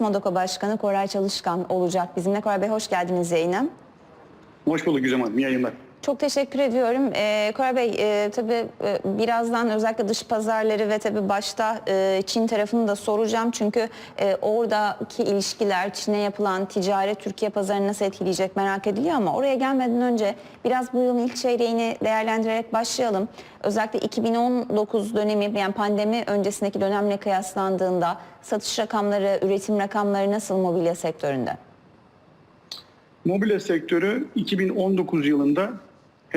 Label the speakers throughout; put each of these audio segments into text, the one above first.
Speaker 1: Modoko Başkanı Koray Çalışkan olacak bizimle. Koray Bey hoş geldiniz yayına.
Speaker 2: Hoş bulduk Gizem Hanım. İyi yayınlar.
Speaker 1: Çok teşekkür ediyorum. Ee, Koray Bey e, tabii e, birazdan özellikle dış pazarları ve tabii başta e, Çin tarafını da soracağım. Çünkü e, oradaki ilişkiler, Çin'e yapılan ticaret Türkiye pazarını nasıl etkileyecek merak ediliyor ama oraya gelmeden önce biraz bu yılın ilk çeyreğini değerlendirerek başlayalım. Özellikle 2019 dönemi yani pandemi öncesindeki dönemle kıyaslandığında satış rakamları, üretim rakamları nasıl mobilya sektöründe?
Speaker 2: Mobilya sektörü 2019 yılında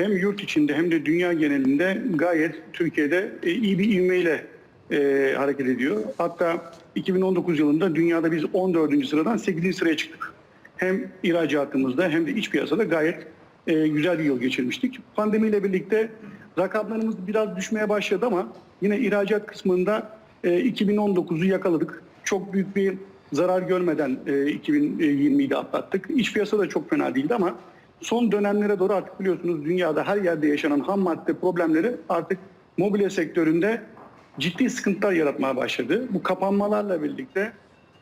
Speaker 2: hem yurt içinde hem de dünya genelinde gayet Türkiye'de e, iyi bir ivmeyle e, hareket ediyor. Hatta 2019 yılında dünyada biz 14. sıradan 8. sıraya çıktık. Hem ihracatımızda hem de iç piyasada gayet e, güzel bir yıl geçirmiştik. Pandemiyle birlikte rakamlarımız biraz düşmeye başladı ama yine ihracat kısmında e, 2019'u yakaladık. Çok büyük bir zarar görmeden e, 2020'yi de atlattık. İç piyasa da çok fena değildi ama son dönemlere doğru artık biliyorsunuz dünyada her yerde yaşanan ham madde problemleri artık mobilya sektöründe ciddi sıkıntılar yaratmaya başladı. Bu kapanmalarla birlikte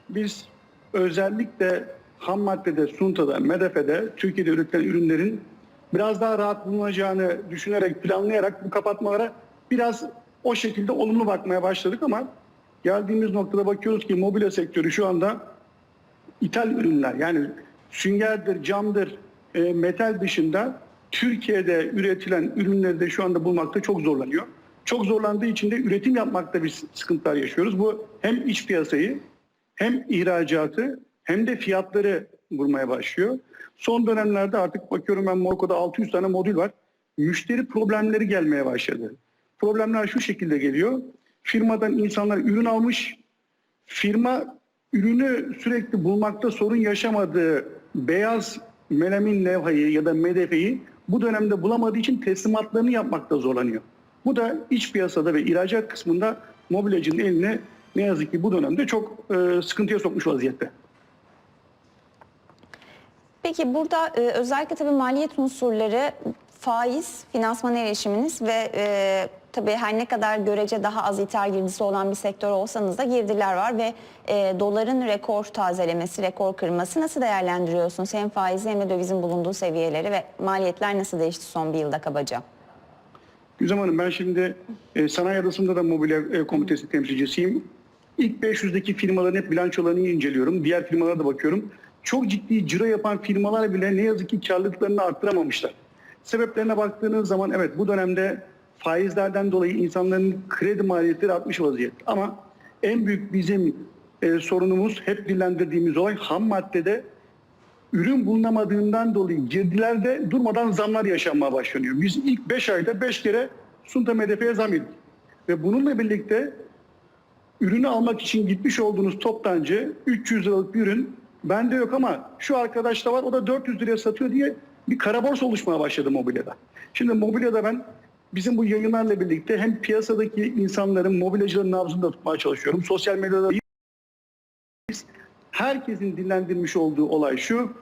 Speaker 2: biz özellikle ham maddede, Sunta'da, MEDEFE'de Türkiye'de üretilen ürünlerin biraz daha rahat bulunacağını düşünerek, planlayarak bu kapatmalara biraz o şekilde olumlu bakmaya başladık ama geldiğimiz noktada bakıyoruz ki mobilya sektörü şu anda ithal ürünler yani süngerdir, camdır, e, metal dışında Türkiye'de üretilen ürünleri de şu anda bulmakta çok zorlanıyor. Çok zorlandığı için de üretim yapmakta biz sıkıntılar yaşıyoruz. Bu hem iç piyasayı hem ihracatı hem de fiyatları vurmaya başlıyor. Son dönemlerde artık bakıyorum ben Morko'da 600 tane modül var. Müşteri problemleri gelmeye başladı. Problemler şu şekilde geliyor. Firmadan insanlar ürün almış. Firma ürünü sürekli bulmakta sorun yaşamadığı beyaz melamin levhayı ya da MDF'yi bu dönemde bulamadığı için teslimatlarını yapmakta zorlanıyor. Bu da iç piyasada ve ihracat kısmında mobilyacının eline ne yazık ki bu dönemde çok e, sıkıntıya sokmuş vaziyette.
Speaker 1: Peki burada e, özellikle tabii maliyet unsurları faiz, finansman erişiminiz ve e, tabii her ne kadar görece daha az ithal girdisi olan bir sektör olsanız da girdiler var ve e, doların rekor tazelemesi, rekor kırması nasıl değerlendiriyorsunuz? Hem faizi hem de dövizin bulunduğu seviyeleri ve maliyetler nasıl değişti son bir yılda kabaca?
Speaker 2: Güzem Hanım ben şimdi e, Sanayi Adası'nda da mobilya e, komitesi temsilcisiyim. İlk 500'deki firmaların hep bilançolarını inceliyorum. Diğer firmalara da bakıyorum. Çok ciddi ciro yapan firmalar bile ne yazık ki karlılıklarını arttıramamışlar. Sebeplerine baktığınız zaman evet bu dönemde faizlerden dolayı insanların kredi maliyetleri artmış vaziyette. Ama en büyük bizim e, sorunumuz hep dillendirdiğimiz olay ham maddede ürün bulunamadığından dolayı girdilerde durmadan zamlar yaşanmaya başlanıyor. Biz ilk 5 ayda 5 kere Sunta MDF'ye zam yedik. Ve bununla birlikte ürünü almak için gitmiş olduğunuz toptancı 300 liralık bir ürün bende yok ama şu arkadaşta var o da 400 liraya satıyor diye bir kara borsa oluşmaya başladı mobilyada. Şimdi mobilyada ben bizim bu yayınlarla birlikte hem piyasadaki insanların, mobilyacıların nabzını da tutmaya çalışıyorum. Sosyal medyada herkesin dinlendirmiş olduğu olay şu.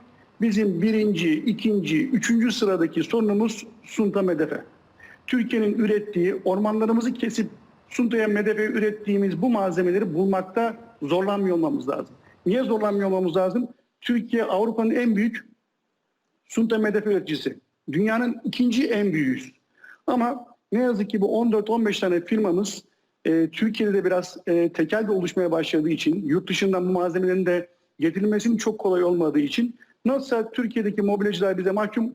Speaker 2: Bizim birinci, ikinci, üçüncü sıradaki sorunumuz Sunta Medefe. Türkiye'nin ürettiği, ormanlarımızı kesip Sunta'ya Medefe ürettiğimiz bu malzemeleri bulmakta zorlanmıyor olmamız lazım. Niye zorlanmıyor olmamız lazım? Türkiye Avrupa'nın en büyük Sunta Medefe üreticisi. Dünyanın ikinci en büyüğüyüz. Ama ne yazık ki bu 14-15 tane firmamız e, Türkiye'de de biraz e, tekel de oluşmaya başladığı için, yurt dışından bu malzemelerin de getirilmesinin çok kolay olmadığı için nasıl Türkiye'deki mobilyacılar bize mahkum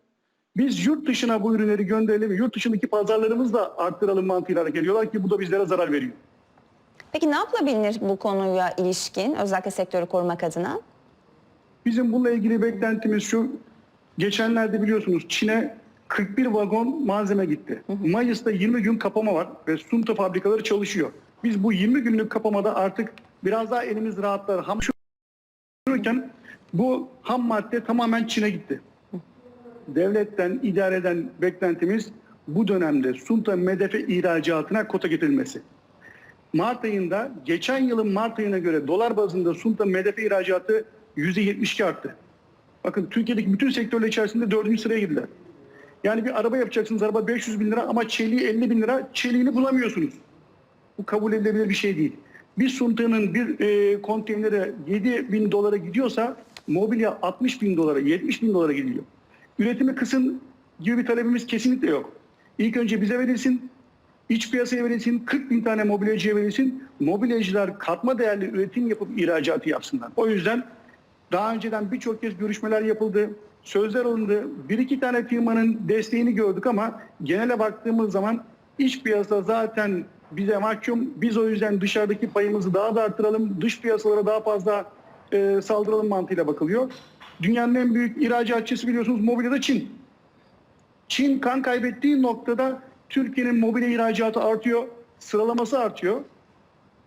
Speaker 2: biz yurt dışına bu ürünleri gönderelim, yurt dışındaki pazarlarımızı da arttıralım mantığıyla hareket ediyorlar ki bu da bizlere zarar veriyor.
Speaker 1: Peki ne yapılabilir bu konuya ilişkin özellikle sektörü korumak adına?
Speaker 2: Bizim bununla ilgili beklentimiz şu. Geçenlerde biliyorsunuz Çin'e 41 vagon malzeme gitti. Mayıs'ta 20 gün kapama var ve Sunta fabrikaları çalışıyor. Biz bu 20 günlük kapamada artık biraz daha elimiz rahatlar. Ham şurken bu ham madde tamamen Çin'e gitti. Devletten, idareden beklentimiz bu dönemde Sunta Medefe ihracatına kota getirilmesi. Mart ayında geçen yılın Mart ayına göre dolar bazında Sunta Medefe ihracatı %72 arttı. Bakın Türkiye'deki bütün sektörler içerisinde dördüncü sıraya girdiler. Yani bir araba yapacaksınız araba 500 bin lira ama çeliği 50 bin lira çeliğini bulamıyorsunuz. Bu kabul edilebilir bir şey değil. Bir suntanın bir e, konteynere 7 bin dolara gidiyorsa mobilya 60 bin dolara, 70 bin dolara gidiyor. Üretimi kısın gibi bir talebimiz kesinlikle yok. İlk önce bize verilsin, iç piyasaya verilsin, 40 bin tane mobilyacıya verilsin. Mobilyacılar katma değerli üretim yapıp ihracatı yapsınlar. O yüzden daha önceden birçok kez görüşmeler yapıldı, sözler alındı. Bir iki tane firmanın desteğini gördük ama genele baktığımız zaman iç piyasa zaten bize mahkum. Biz o yüzden dışarıdaki payımızı daha da arttıralım, dış piyasalara daha fazla e, saldıralım mantığıyla bakılıyor. Dünyanın en büyük ihracatçısı biliyorsunuz mobilyada Çin. Çin kan kaybettiği noktada Türkiye'nin mobilya ihracatı artıyor, sıralaması artıyor.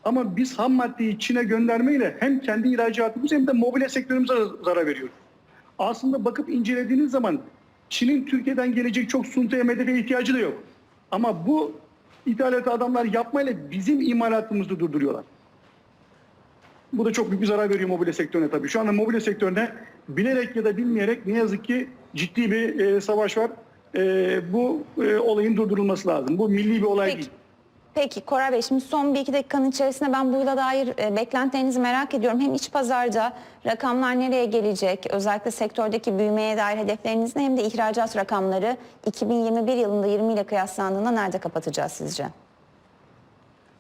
Speaker 2: Ama biz ham maddeyi Çin'e göndermeyle hem kendi ihracatımız hem de mobilya sektörümüze zarar veriyoruz. Aslında bakıp incelediğiniz zaman Çin'in Türkiye'den gelecek çok sunta MDF ihtiyacı da yok. Ama bu ithalatı adamlar yapmayla bizim imalatımızı durduruyorlar. Bu da çok büyük bir zarar veriyor mobilya sektörüne tabii. Şu anda mobilya sektörüne bilerek ya da bilmeyerek ne yazık ki ciddi bir e, savaş var. E, bu e, olayın durdurulması lazım. Bu milli bir olay
Speaker 1: Peki.
Speaker 2: değil.
Speaker 1: Peki Koray Bey şimdi son bir iki dakikanın içerisinde ben bu yıla dair e, beklentilerinizi merak ediyorum. Hem iç pazarda rakamlar nereye gelecek? Özellikle sektördeki büyümeye dair hedefleriniz ne? Hem de ihracat rakamları 2021 yılında 20 ile kıyaslandığında nerede kapatacağız sizce?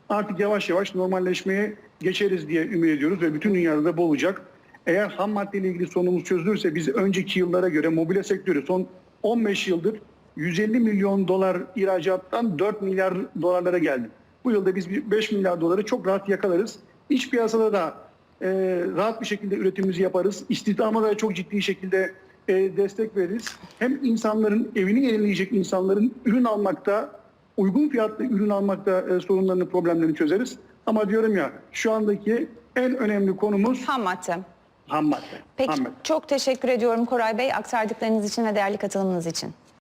Speaker 2: Artık yavaş yavaş normalleşmeye geçeriz diye ümit ediyoruz ve bütün dünyada da bu olacak. Eğer ham madde ile ilgili sorunumuz çözülürse biz önceki yıllara göre mobilya sektörü son 15 yıldır 150 milyon dolar ihracattan 4 milyar dolarlara geldi. Bu yılda biz bir 5 milyar doları çok rahat yakalarız. İç piyasada da e, rahat bir şekilde üretimimizi yaparız. İstihdama da çok ciddi şekilde e, destek veririz. Hem insanların evini yenileyecek insanların ürün almakta uygun fiyatlı ürün almakta e, sorunlarını, problemlerini çözeriz. Ama diyorum ya şu andaki en önemli konumuz
Speaker 1: Ham madde.
Speaker 2: ham madde.
Speaker 1: Peki
Speaker 2: Ham madde.
Speaker 1: çok teşekkür ediyorum Koray Bey aktardıklarınız için ve değerli katılımınız için.